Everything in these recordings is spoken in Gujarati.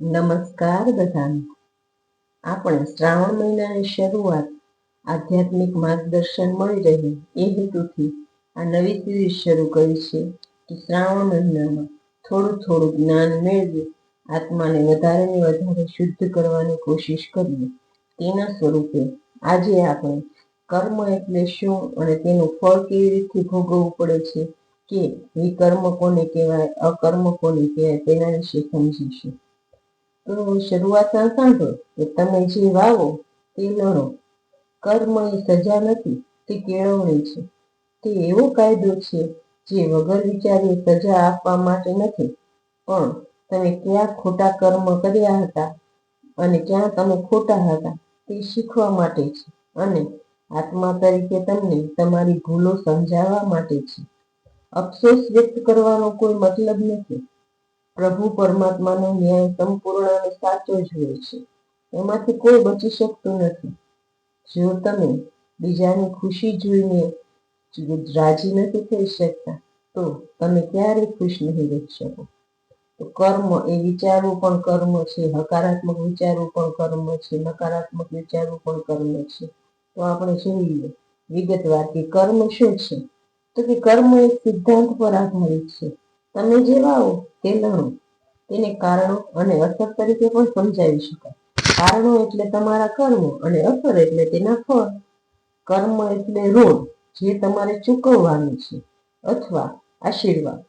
નમસ્કાર બધાને. આપણે શ્રાવણ મહિનાની શરૂઆત આધ્યાત્મિક માર્ગદર્શન મળી રહે એ હેતુથી આ નવી સિરીઝ શરૂ કરી છે કે શ્રાવણ મહિનામાં થોડું થોડું જ્ઞાન મેળવી આત્માને વધારે ને વધારે શુદ્ધ કરવાની કોશિશ કરીએ. તેના સ્વરૂપે આજે આપણે કર્મ એટલે શું અને તેનું ફળ કેવી રીતે ભોગવવું પડે છે કે વિકર્મ કોને કહેવાય, અકર્મ કોને કહેવાય તેના વિશે સમજીશું. તો શરૂઆતમાં સાંભળો, કે તમે જે વાવો તે લણો કર્મ એ સજા નથી, તે કેળવણી છે. તે એવો કાયદો છે જે વગર વિચારે સજા આપવા માટે નથી. પણ તમે ક્યાં ખોટા કર્મ કર્યા હતા અને ક્યાં તમે ખોટા હતા, તે શીખવા માટે છે. અને આત્મા તરીકે તમને તમારી ભૂલો સમજાવવા માટે છે. અફસોસ વ્યક્ત કરવાનો કોઈ મતલબ નથી. પ્રભુ પરમાત્માનો ન્યાય સંપૂર્ણ અને સાચો જ હોય છે. એમાંથી કોઈ બચી શકતું નથી. જો તમે બીજાની ખુશી જોઈને રાજી નથી થઈ શકતા, તો તમે ક્યારે ખુશ નહીં રહી શકો? તો કર્મ એ વિચારવું પણ કર્મ છે, હકારાત્મક વિચારવું પણ કર્મ છે, નકારાત્મક વિચારવું પણ કર્મ છે. તો આપણે જોઈએ વિગતવાર કે કર્મ શું છે? તો કે કર્મ એક સિદ્ધાંત પર આધારિત છે. તમે જેવા વાવો તે લણો તેને કારણો અને અસર તરીકે પણ સમજાવી શકાય. કારણો એટલે તમારા કર્મો અને અસર એટલે તેના ફળ. કર્મ એટલે ઋણ જે તમારે ચૂકવવાનું છે અથવા આશીર્વાદ.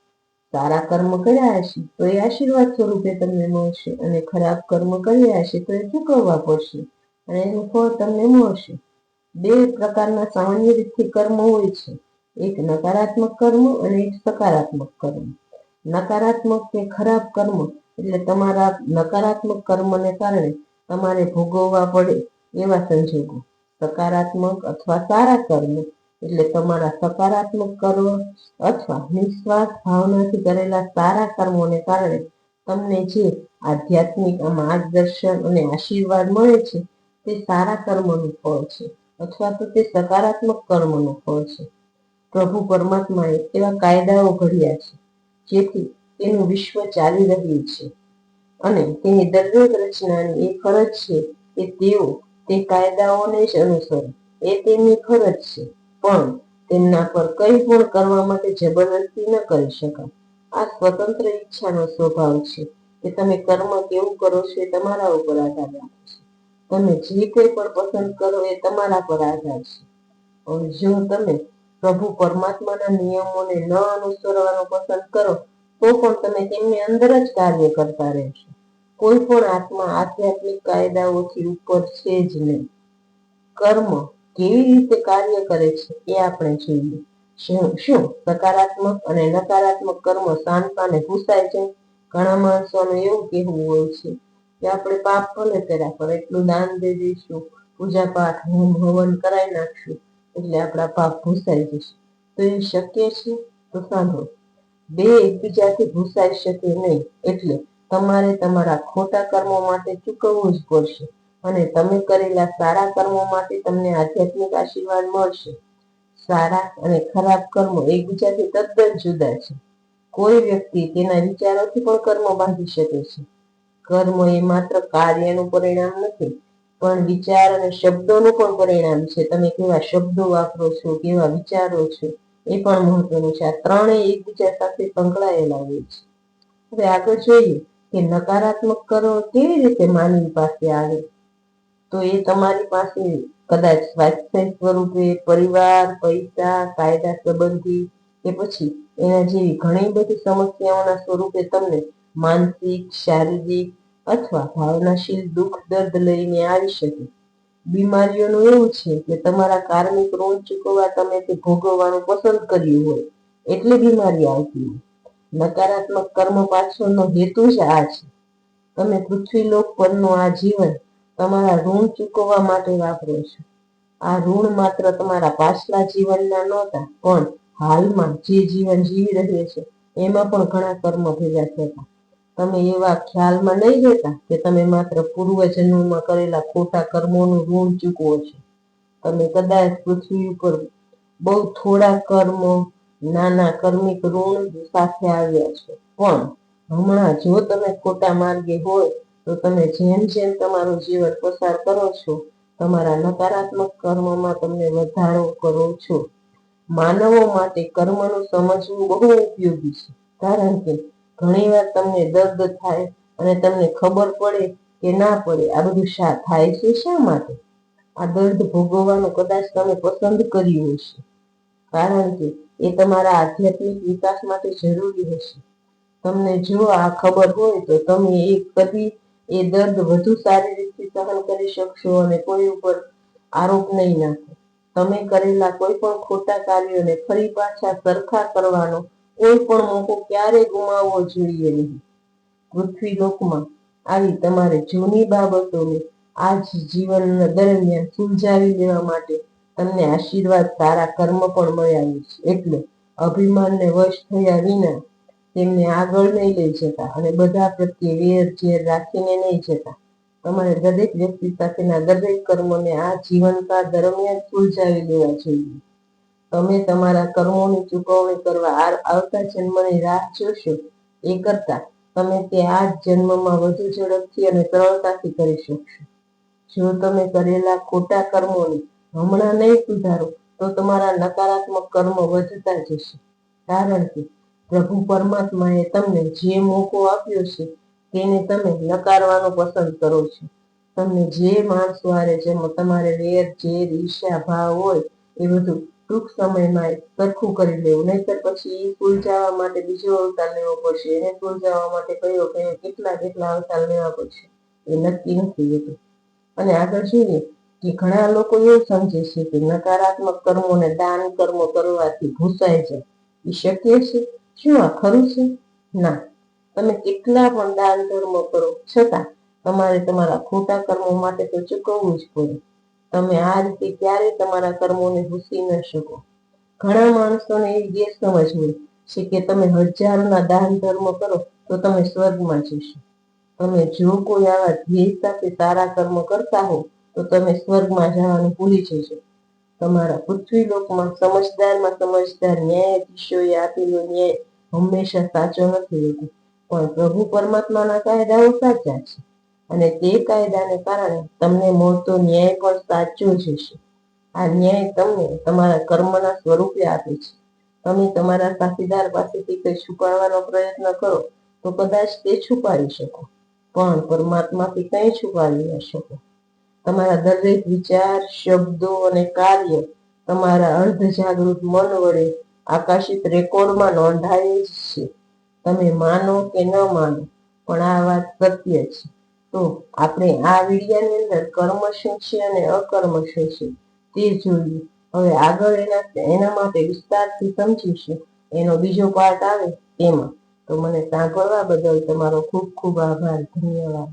સારા કર્મ કર્યા હશે તો એ આશીર્વાદ સ્વરૂપે તમને મળશે અને ખરાબ કર્મ કર્યા હશે તો એ ચૂકવવા પડશે અને એનું ફળ તમને મળશે. બે પ્રકારના સામાન્ય રીતે કર્મ હોય છે. એક નકારાત્મક કર્મ અને એક સકારાત્મક કર્મ. નકારાત્મક કે ખરાબ કર્મ એટલે તમારા નકારાત્મક કર્મને કારણે તમારે ભોગવવા પડે એવા સંજોગો. સકારાત્મક અથવા સારા કર્મ એટલે તમારા સકારાત્મક કર્મ અથવા નિસ્વાર્થ ભાવનાથી કરેલા સારા કર્મોને કારણે તમને જે આધ્યાત્મિક માર્ગદર્શન અને આશીર્વાદ મળે છે, તે સારા કર્મનું ફળ છે અથવા તો તે સકારાત્મક કર્મનું ફળ છે. પ્રભુ પરમાત્માએ એવા કાયદાઓ ઘડ્યા છે જેથી તેનું વિશ્વ ચાલી રહ્યું છે. અને તેની દરરોજ રચનાની એ ફરજ છે કે તેઓ તે કાયદાઓને જ અનુસરે. એ તેમની ફરજ છે, પણ તેમના પર કઈ પણ કરવા માટે જબરદસ્તી ન કરી શકાય. આ સ્વતંત્ર ઈચ્છાનો સ્વભાવ છે કે તમે કર્મ કેવું કરો છો એ તમારા ઉપર આધાર રાખે છે. તમે જે કોઈ પણ પસંદ કરો એ તમારા પર આધાર છે. જો તમે પ્રભુ પરમાત્માના નિયમોને ન અનુસરવાનું પસંદ કરો, તો પણ તમે તેમની અંદર જ કાર્ય કરતા રહેશો. કોઈ પણ આત્મા આધ્યાત્મિક કાયદાઓથી ઉપર છે જ નહીં. કર્મ કેવી રીતે કાર્ય કરે છે એ આપણે જોઈએ. શું સકારાત્મક અને નકારાત્મક કર્મ શાંતાને ભૂસાય છે? ઘણા માણસોનું એવું કહેવું હોય છે કે આપણે પાપ ભલે કર્યા પર એટલું દાન દઈ દઈશું પૂજા પાઠ હોમ હવન કરાવી નાખશું એટલે આપણા પાપ ભૂસાઈ જશે. તો એ શક્ય છે? તો સાંભળો. બે એકબીજાથી ભૂસાઈ શકે નહીં, એટલે તમારે તમારા ખોટા કર્મો માટે ચૂકવવું જ પડશે અને તમે કરેલા સારા કર્મો માટે તમને આધ્યાત્મિક આશીર્વાદ મળશે. સારા અને ખરાબ કર્મો એકબીજાથી તદ્દન જુદા છે. કોઈ વ્યક્તિ તેના વિચારોથી પણ કર્મ બાંધી શકે છે. કર્મ એ માત્ર કાર્યનું પરિણામ નથી પણ વિચાર અને શબ્દોનું પણ પરિણામ છે. તમે કેવા શબ્દો વાપરો છો, કેવા વિચારો છો, એ પણ મહત્વનું છે. આ ત્રણેય એકબીજા સાથે સંકળાયેલા હોય છે. હવે આગળ જોઈએ કે નકારાત્મક કરો કેવી રીતે માનવી પાસે આવે? તો એ તમારી પાસે કદાચ સ્વાસ્થ્ય સ્વરૂપે, પરિવાર, પૈસા, કાયદા સંબંધી કે પછી એના જેવી ઘણી બધી સમસ્યાઓના સ્વરૂપે તમને માનસિક, શારીરિક અથવા ભાવનાશીલ દુઃખ, દર્દ લઈને આવી શકે. બીમારીઓનું એવું છે કે તમારા કાર્મિક ઋણ ચૂકવવા તમે તે ભોગવવાનું પસંદ કર્યું હોય, એટલે બીમારી આવતી હોય. નકારાત્મક કર્મ પાછળનો હેતુ જ આ છે. તમે પૃથ્વીલોક પરનું આ જીવન તમારા ઋણ ચૂકવવા માટે વાપરો છો. આ ઋણ માત્ર તમારા પાછલા જીવનના નહોતા, પણ હાલમાં જે જીવન જીવી રહ્યો છે, એમાં પણ ઘણા કર્મ ભેગા થતા. તમે એવા ખ્યાલમાં નહીં રહેતા કે તમે માત્ર પૂર્વજન્મમાં કરેલા ખોટા કર્મોનું ઋણ ચૂકવો છો. તમે કદાચ પૃથ્વી ઉપર બહુ થોડા કર્મો, નાના કર્મિક ઋણ સાથે આવ્યા છો. પણ હમણાં જો તમે ખોટા માર્ગે હોય, તો તમે જેમ જેમ તમારું જીવન પસાર કરો છો, તમારા નકારાત્મક કર્મમાં તમને વધારો કરો છો. માનવો માટે કર્મનું સમજવું બહુ ઉપયોગી છે. કારણ કે ઘણીવાર તમને દર્દ થાય અને તમને ખબર પડે કે ના પડે, આ બધું શા થાય છે, શા માટે? આ દર્દ ભોગવવાનું કદાચ તમે પસંદ કર્યું હશે, કારણ કે એ તમારા આધ્યાત્મિક વિકાસ માટે જરૂરી હશે. તમને જો આ ખબર હોય તો તમે એ કદી એ દર્દ વધુ સારી રીતે સહન કરી શકશો અને કોઈ ઉપર આરોપ નહીં નાખો. તમે કરેલા કોઈ પણ ખોટા કાર્યોને ફરી પાછા સરખા કરવાનો કોઈ પણ મોકો ક્યારે ગુમાવવો જોઈએ નહીં. પૃથ્વી લોકમાં આવી તમારે જૂની બાબતોને આજ જીવન દરમિયાન સુલઝાવી લેવા માટે તમને આશીર્વાદ સારા કર્મ પણ મળ્યા છે. એટલે અભિમાનને વશ થયા વિના તેમને આગળ નહીં લઈ જતા અને બધા પ્રત્યે વેર ઝેર રાખીને નહીં જતા. તમારે દરેક વ્યક્તિ સાથેના દરેક કર્મોને આ જીવનકાળ દરમિયાન સુલઝાવી લેવા જોઈએ. તમે તમારા કર્મોની ચૂકવણી કરવા આવતા જન્મની રાહ જોશો. એ કરતા તમે તે આ જન્મમાં વધુ ઝડપથી અને સરળતાથી કરી શકશો. જો તમે કરેલા ખોટા કર્મોને હમણાં નહીં સુધારો, તો તમારા નકારાત્મક કર્મ વધતા જશે. કારણ કે પ્રભુ પરમાત્માએ તમને જે મોકો આપ્યો છે, તેને તમે નકારવાનું પસંદ કરો છો. તમને જે માણસ વારે જેમ તમારે વેર જે દિશા ભાવ હોય, એ બધું ટૂંક સમયમાં સરખું કરી લેવું. નહીતર પછી એ જવા માટે બીજો અવતાર લેવો પડશે. એને સુલઝાવવા માટે કયો કયો કેટલા કેટલા અવતાર લેવા પડશે? એ નક્કી નથી હોતું અને આગળ જોઈએ કે ઘણા લોકો એવું સમજે છે કે નકારાત્મક કર્મો ને દાન કર્મો કરવાથી ભૂસાય જાય એ શક્ય છે? શું આ ખરું છે? ના. તમે કેટલા પણ દાન કર્મો કરો. છતાં તમારે તમારા ખોટા કર્મો માટે તો ચૂકવવું જ પડે. તમે આ રીતે ક્યારેય તમારા કર્મોને ભૂસી ન શકો. ઘણા માણસોને એવી ગેરસમજ હોય છે કે તમે હજારોના દાન ધર્મ કરો તો તમે સ્વર્ગમાં જશો. તમે જો કોઈ આવા ધ્યેય સાથે સારા કર્મ કરતા હો તો તમે સ્વર્ગમાં જવાનું ભૂલી જશો. તમારા પૃથ્વી લોકમાં સમજદારમાં સમજદાર ન્યાયાધીશોએ આપેલો ન્યાય હંમેશા સાચો નથી હોતો. પણ પ્રભુ પરમાત્માના કાયદાઓ સાચા છે. અને તે કાયદાને કારણે તમને મળતો ન્યાય પણ સાચો જ હશે. આ ન્યાય તમને તમારા કર્મના સ્વરૂપે આપે છે. તમે તમારા સાથીદાર પાસેથી કંઈ છુપાડવાનો પ્રયત્ન કરો તો કદાચ તે છુપાવી શકો, પણ પરમાત્માથી કંઈ છુપાવી ન શકો. તમારા દરેક વિચાર, શબ્દો અને કાર્ય તમારા અર્ધ જાગૃત મન વડે આકાશિત રેકોર્ડમાં નોંધાયેલ છે. તમે માનો કે ન માનો, પણ આ વાત સત્ય છે. તો આપણે આ વિડિયાની અંદર કર્મ શું અને અકર્મ શું તે જોયું હવે આગળ એના એના માટે વિસ્તારથી સમજીશું. એનો બીજો પાર્ટ આવે તેમાં. તો મને સાંભળવા બદલ તમારો ખૂબ ખૂબ આભાર. ધન્યવાદ.